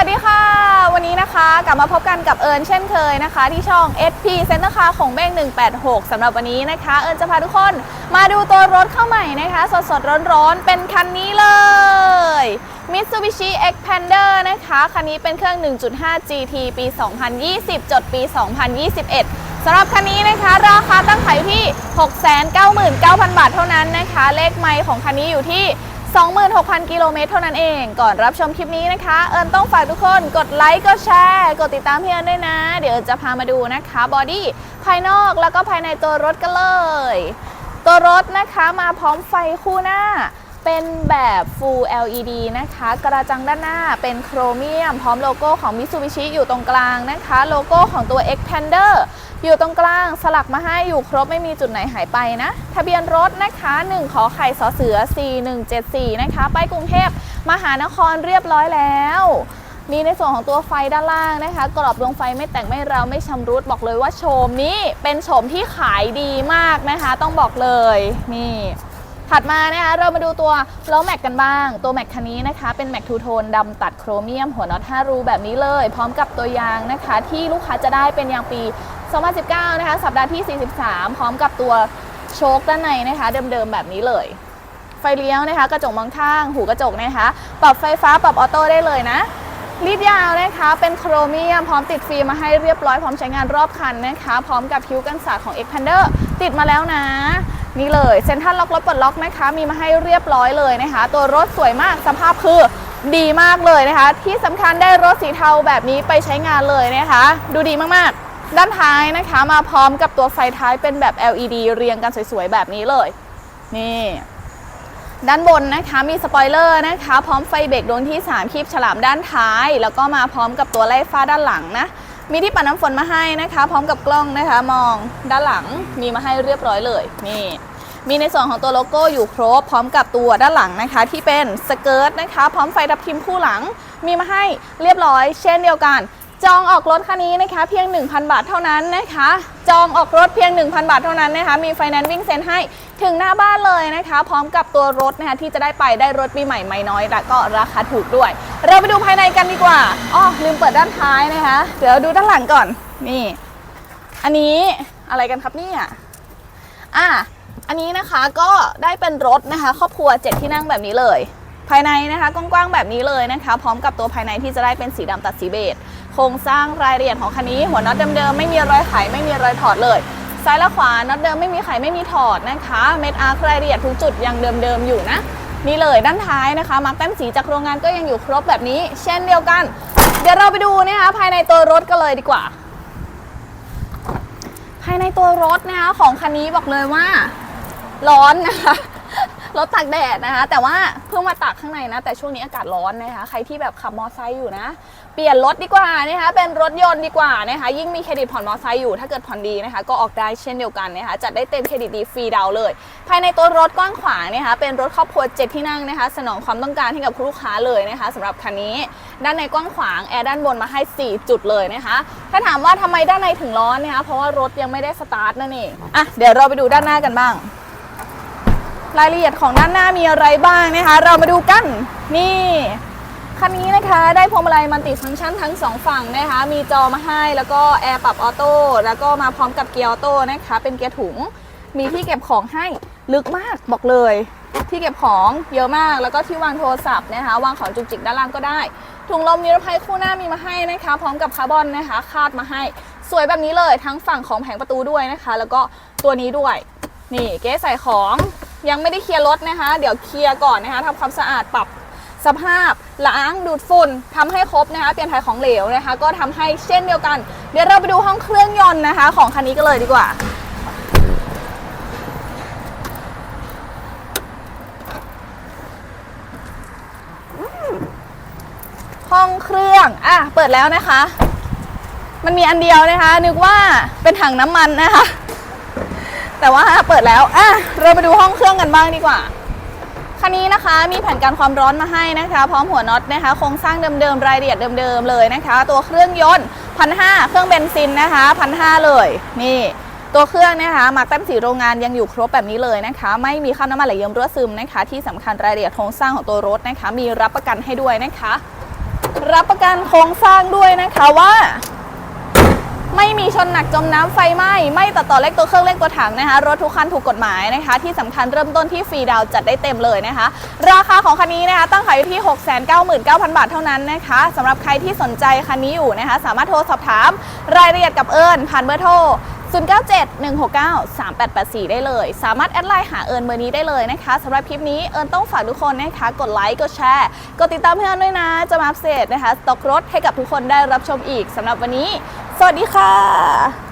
วัสดีค่ะ วันนี้นะคะกลับมาพบกันกับเอิญเช่นเคยนะคะ ที่ช่อง SP Center Car ของเบ้ง186สำหรับวันนี้นะคะ เอิญจะพาทุกคนมาดูตัวรถเข้าใหม่นะคะ สดสดร้อนๆ เป็นคันนี้เลย Mitsubishi Xpander นะคะ คันนี้เป็นเครื่อง 1.5 GT ปี 2020 จดปี 2021สำหรับคันนี้นะคะ ราคาตั้งขายที่ 699,000 บาทเท่านั้นนะคะ เลขไมล์ของคันนี้อยู่ที่ 26,000 กิโลเมตรเท่านั้นเอง ก่อนรับชมคลิปนี้นะคะ เอิญต้องฝากทุกคนกดไลค์กดแชร์ กดติดตามพี่เอิญด้วยนะ เดี๋ยวจะพามาดูนะคะบอดี้ภายนอกแล้วก็ภายในตัวรถกันเลย ตัวรถนะคะมาพร้อมไฟคู่หน้า เป็นแบบ Full LED นะคะ กระจังด้านหน้าเป็นโครเมียม พร้อมโลโก้ของ Mitsubishi อยู่ตรงกลางนะคะ โลโก้ของตัว Xpander อยู่ตรงกลางสลักมาให้อยู่ครบไม่มีจุดไหนหายไปนะ ทะเบียนรถนะคะ1ขอไข่สอเสือ 4174 นะคะ ไปกรุงเทพมหานครเรียบร้อยแล้วมีในส่วนของตัวไฟด้านล่างนะคะ กรอบดวงไฟไม่แต่งไม่เราไม่ชำรุดบอกเลยว่าโฉมนี้เป็นโฉมที่ขายดีมากนะคะ ต้องบอกเลยนี่ ถัดมานะคะเรามาดูตัวล้อแม็กกันบ้าง ตัวแม็กคันนี้นะคะ เป็นแม็กทูโทนดำตัดโครเมียม หัวน็อต5รูแบบนี้เลย พร้อมกับตัวยางนะคะ ที่ลูกค้าจะได้เป็นยางปี 2019 นะคะ สัปดาห์ที่ 43 พร้อมกับตัวโชคด้านในนะคะ เดิมๆแบบนี้เลยไฟเลี้ยวนะคะ กระจกมองข้าง หูกระจกนะคะ ปรับไฟฟ้าปรับออโต้ได้เลยนะรีดยาวนะคะ เป็นโครเมียม พร้อมติดฟิล์มมาให้เรียบร้อย พร้อมใช้งานรอบคันนะคะ พร้อมกับคิ้วกันศาสตร์ของ Xpander ติดมาแล้วนะ นี่เลยเซ็นทรัลล็อกรถปลดล็อกนะคะ มีมาให้เรียบร้อยเลยนะคะ ตัวรถสวยมากสภาพคือดีมากเลยนะคะ ที่สำคัญได้รถสีเทาแบบนี้ไปใช้งานเลยนะคะ ดูดีมากๆ ด้านท้ายนะคะมาพร้อมกับตัวไฟท้ายเป็นแบบ LED เรียงกันสวยๆ แบบนี้เลย นี่ด้านบนนะคะมีสปอยเลอร์นะคะ พร้อมไฟเบรกดวงที่ 3 คีบฉลามด้านท้าย แล้วก็มาพร้อมกับตัวไล่ฟ้าด้านหลังนะ มีที่ปัดน้ำฝนมาให้นะคะ พร้อมกับกล้องนะคะ มองด้านหลังมีมาให้เรียบร้อยเลยนี่มีในส่วนของตัวโลโก้อยู่ครบ พร้อมกับตัวด้านหลังนะคะ ที่เป็นสเกิร์ตนะคะ พร้อมไฟทับทิมคู่หลัง มีมาให้เรียบร้อยเช่นเดียวกัน จองออกรถคันนี้นะคะเพียง 1,000 บาทเท่านั้นนะคะ จองออกรถเพียง 1,000 บาทเท่านั้นนะคะ มีไฟแนนซ์วิ่งเซ็นให้ถึงหน้าบ้านเลยนะคะ พร้อมกับตัวรถนะคะที่จะได้ไปได้รถปีใหม่ไม่น้อยและก็ราคาถูกด้วย เราไปดูภายในกันดีกว่าอ๋อลืมเปิดด้านท้ายนะคะ เดี๋ยวดูด้านหลังก่อนนี่ อันนี้อะไรกันครับเนี่ยอะอันนี้นะคะก็ได้เป็นรถนะคะ ครอบครัวเจ็ดที่นั่งแบบนี้เลย ภายในนะคะกว้างๆแบบนี้เลยนะคะ พร้อมกับตัวภายในที่จะได้เป็นสีดำตัดสีเบจ ครงสร้างรายละเอียดของคันนี้ หัวน็อตเดิมๆไม่มีรอยไขไม่มีรอยถอดเลย ซ้ายและขวาน็อตเดิมไม่มีไขไม่มีถอดนะคะเม็ดอาร์ครายละเอียดทุกจุดยังเดิมๆอยู่นะนี่เลยด้านท้ายนะคะมาร์กแต้มสีจากโรงงานก็ยังอยู่ครบแบบนี้ เช่นเดียวกัน เดี๋ยวเราไปดูนะคะภายในตัวรถกันเลยดีกว่า ภายในตัวรถนะคะของคันนี้บอกเลยว่าร้อนนะคะ รถตากแดดนะคะ แต่ว่าเพิ่งมาตากข้างในนะ แต่ช่วงนี้อากาศร้อนนะคะ ใครที่แบบขับมอเตอร์ไซค์อยู่นะ เปลี่ยนรถดีกว่านะคะ เป็นรถยนต์ดีกว่านะคะ ยิ่งมีเครดิตผ่อนมอเตอร์ไซค์อยู่ ถ้าเกิดผ่อนดีนะคะ ก็ออกได้เช่นเดียวกันนะคะ จัดได้เต็มเครดิตดีฟรีดาวเลย ภายในตัวรถกว้างขวางนะคะ เป็นรถครอบครัวเจ็ดที่นั่งนะคะ สนองความต้องการให้กับคุณลูกค้าเลยนะคะสำหรับคันนี้ ด้านในกว้างขวางแอร์ด้านบนมาให้ 4 จุดเลยนะคะ ถ้าถามว่าทำไมด้านในถึงร้อนนะคะ เพราะว่ารถยังไม่ได้สตาร์ทนั่นเอง อะ เดี๋ยวเราไปดูด้านหน้ากันบ้าง รายละเอียดของด้านหน้ามีอะไรบ้างนะคะ เรามาดูกันนี่คันนี้นะคะได้พวงมาลัยมัลติฟังก์ชันทั้งสองฝั่งนะคะ มีจอมาให้แล้วก็แอร์ปรับออโต้แล้วก็มาพร้อมกับเกียร์ออโต้นะคะ เป็นเกียร์ถุง มีที่เก็บของให้ลึกมากบอกเลย ที่เก็บของเยอะมากแล้วก็ที่วางโทรศัพท์นะคะ วางของจุกจิกด้านล่างก็ได้ถุงลมนิรภัยคู่หน้ามีมาให้นะคะ พร้อมกับคาร์บอนนะคะ คาดมาให้ สวยแบบนี้เลยทั้งฝั่งของแผงประตูด้วยนะคะ แล้วก็ตัวนี้ด้วย นี่เก๊ใส่ของ ยังไม่ได้เคลียร์รถนะคะ เดี๋ยวเคลียร์ก่อนนะคะทำความสะอาดปรับสภาพล้างดูดฝุ่นทำให้ครบนะคะเปลี่ยนถ่ายของเหลวนะคะ ก็ทำให้เช่นเดียวกัน เดี๋ยวเราไปดูห้องเครื่องยนต์นะคะ ของคันนี้กันเลยดีกว่า ห้องเครื่อง อะ เปิดแล้วนะคะ มันมีอันเดียวนะคะ นึกว่าเป็นถังน้ำมันนะคะ แต่ว่าเปิดแล้วอะเราไปดูห้องเครื่องกันบ้างดีกว่าคันนี้นะคะมีแผ่นกันความร้อนมาให้นะคะ พร้อมหัวน็อตนะคะโครงสร้างเดิมๆรายละเอียดเดิมๆเลยนะคะ ตัวเครื่องยนต์พันห้าเครื่องเบนซินนะคะพันห้าเลยนี่ตัวเครื่องนะคะมาแต้มสีโรงงานยังอยู่ครบแบบนี้เลยนะคะ ไม่มีคราบน้ำมันไหลเยิ้มรั่วซึมนะคะ ที่สำคัญรายละเอียดโครงสร้างของตัวรถนะคะ มีรับประกันให้ด้วยนะคะ รับประกันโครงสร้างด้วยนะคะว่า ไม่มีชนหนักจมน้ำไฟไหม้ไม่ตัดต่อเลขตัวเครื่องเลขตัวถังนะคะรถทุกคันถูกกฎหมายนะคะ ที่สำคัญเริ่มต้นที่ฟรีดาวจัดได้เต็มเลยนะคะ ราคาของคันนี้นะคะตั้งขายอยู่ที่ 699,000 บาทเท่านั้นนะคะสำหรับใครที่สนใจคันนี้อยู่นะคะ สามารถโทรสอบถามรายละเอียดกับเอิญผ่านเบอร์โทร0971693884 ได้เลย สามารถแอดไลน์หาเอิญเบอร์นี้ได้เลยนะคะสำหรับคลิปนี้เอิญต้องฝากทุกคนนะคะ กดไลค์ กดแชร์ กดติดตามเพื่อนด้วยนะ จะมาอัปเดตนะคะ สต็อกรถให้กับทุกคนได้รับชมอีกสำหรับวันนี้ สวัสดีค่ะ